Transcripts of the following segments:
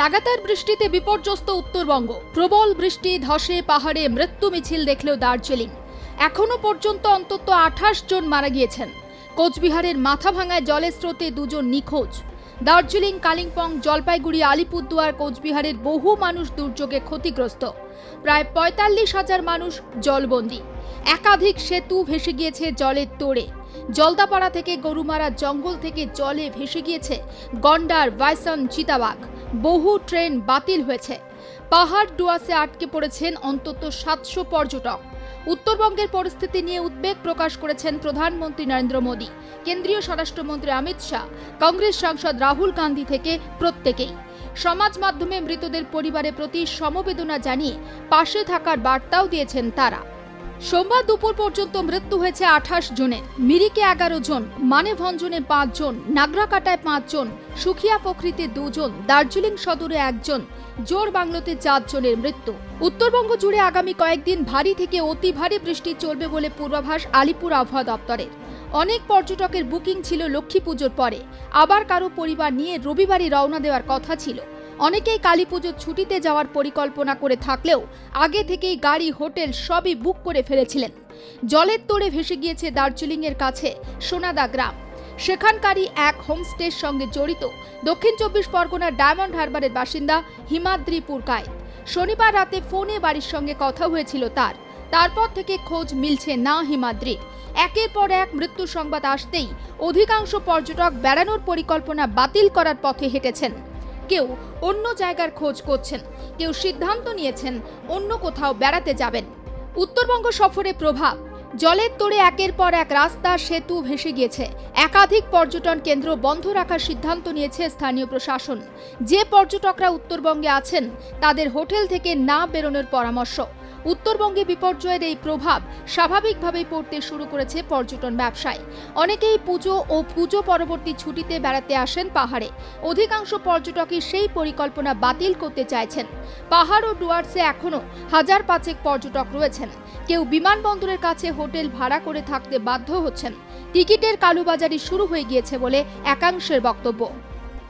লাগাতার বৃষ্টিতে বিপর্যস্ত উত্তরবঙ্গ। প্রবল বৃষ্টি, ধসে, পাহাড়ে মৃত্যু মিছিল দেখলেও দার্জিলিং। এখনও পর্যন্ত অন্তত আঠাশ জন মারা গিয়েছেন। কোচবিহারের মাথাভাঙায় জলের স্রোতে দুজন নিখোঁজ। দার্জিলিং, কালিম্পং, জলপাইগুড়ি, আলিপুরদুয়ার, কোচবিহারের বহু মানুষ দুর্যোগে ক্ষতিগ্রস্ত। প্রায় পঁয়তাল্লিশ হাজার মানুষ জলবন্দী। একাধিক সেতু ভেসে গিয়েছে জলের তোড়ে। জলদাপাড়া থেকে গরুমারা জঙ্গল থেকে জলে ভেসে গিয়েছে গন্ডার ভাইসন চিতাবাঘ। বহু ট্রেন বাতিল হয়েছে। পাহাড় ডুয়াসে আটকে পড়েছেন অন্তত সাতশো পর্যটক। উত্তরবঙ্গের পরিস্থিতি নিয়ে উদ্বেগ প্রকাশ করেছেন প্রধানমন্ত্রী নরেন্দ্র মোদী। কেন্দ্রীয় স্বরাষ্ট্রমন্ত্রী অমিত শাহ, কংগ্রেস সাংসদ রাহুল গান্ধী থেকে প্রত্যেকেই। সমাজ মাধ্যমে মৃতদের পরিবারের প্রতি সমবেদনা জানিয়ে পাশে থাকার বার্তাও দিয়েছেন তারা। সোমবার দুপুর পর্যন্ত মৃত্যু হয়েছে আঠাশ জনের। মিরিকে এগারো জন, মানেভঞ্জনে পাঁচ জন, নাগরাকাটায় পাঁচ জন, সুখিয়া ফখরিতে দুজন দার্জিলিং সদরে একজন জোর বাংলোতে চারজনের মৃত্যু। উত্তরবঙ্গ জুড়ে আগামী কয়েকদিন ভারী থেকে অতি ভারী বৃষ্টি চলবে বলে পূর্বাভাস আলিপুর আবহাওয়া দপ্তরের। অনেক পর্যটকের বুকিং ছিল লক্ষ্মী পুজোর পরে। আবার কারও পরিবার নিয়ে রবিবারই রওনা দেওয়ার কথা ছিল। অনেকেই কালী পুজোর ছুটিতে যাওয়ার পরিকল্পনা করে থাকলেও আগে থেকেই গাড়ি, হোটেল সবই বুক করে ফেলেছিলেন। জলের তোড়ে ভেসে গিয়েছে দার্জিলিংয়ের কাছে সোনাদা গ্রাম। সেখানকারই এক হোমস্টের সঙ্গে জড়িত দক্ষিণ চব্বিশ পরগনার ডায়মন্ড হারবারের বাসিন্দা হিমাদ্রি পুরকায় শনিবার রাতে ফোনে বাড়ির সঙ্গে কথা হয়েছিল তার। তারপর থেকে খোঁজ মিলছে না হিমাদ্রির। একের পর এক মৃত্যু সংবাদ আসতেই অধিকাংশ পর্যটক বেড়ানোর পরিকল্পনা বাতিল করার পথে হেঁটেছেন। কেউ অন্য জায়গার খোঁজ করছেন। কেউ সিদ্ধান্ত নিয়েছেন অন্য কোথাও বেড়াতে যাবেন। উত্তরবঙ্গ সফরে প্রভাব। জলের তোড়ে একের পর এক রাস্তা সেতু ভেসে গিয়েছে। একাধিক পর্যটন কেন্দ্র বন্ধ রাখার সিদ্ধান্ত নিয়েছে স্থানীয় প্রশাসন। যে পর্যটকরা উত্তরবঙ্গে আছেন, তাদের হোটেল থেকে না বেরোনোর পরামর্শ। উত্তরবঙ্গে বিপর্যয়ের এই প্রভাব স্বাভাবিকভাবেই পড়তে শুরু করেছে পর্যটন ব্যবসায়। অনেকেই পুজো ও পুজো পরবর্তী ছুটিতে বেড়াতে আসেন পাহাড়ে। অধিকাংশ পর্যটকই সেই পরিকল্পনা বাতিল করতে চাইছেন। পাহাড় ও ডুয়ার্সে এখনও হাজার পাঁচেক পর্যটক রয়েছেন। কেউ বিমানবন্দরের কাছে হোটেল ভাড়া করে থাকতে বাধ্য হচ্ছেন। টিকিটের কালোবাজারি শুরু হয়ে গিয়েছে বলে একাংশের বক্তব্য।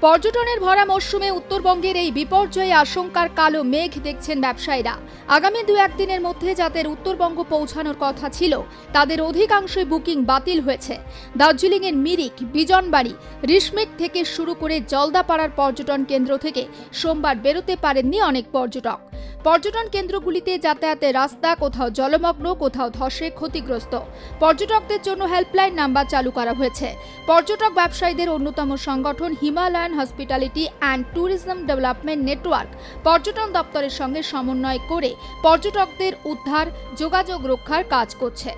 পর্যটনের ভরা মরশুমে উত্তরবঙ্গের এই বিপর্যয়ে আশঙ্কার কালো মেঘ দেখছেন ব্যবসায়ীরা। আগামী দু একদিনের মধ্যে যাদের উত্তরবঙ্গ পৌঁছানোর কথা ছিল, তাদের অধিকাংশই বুকিং বাতিল হয়েছে। দার্জিলিংয়ের মিরিক, বিজনবাড়ি, রিসমেক থেকে শুরু করে জলদাপাড়ার পর্যটন কেন্দ্র থেকে সোমবার বেরোতে পারেননি অনেক পর্যটক। পর্যটন কেন্দ্রগুলিতে যাতায়াতের রাস্তা, কোথাও জলমগ্ন, কোথাও ধসে ক্ষতিগ্রস্ত। পর্যটকদের জন্য হেল্পলাইন নাম্বার চালু করা হয়েছে। পর্যটক ব্যবসায়ীদের অন্যতম সংগঠন Himalayan hospitality and tourism development network. পর্যটন দপ্তরের সঙ্গে সমন্বয় করে পর্যটকদের উদ্ধার, যোগাযোগ রক্ষার কাজ করছে।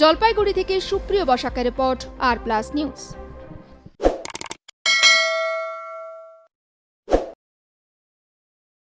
জলপাইগুড়ি থেকে সুপ্রিয় বসাকের রিপোর্ট আর প্লাস নিউজ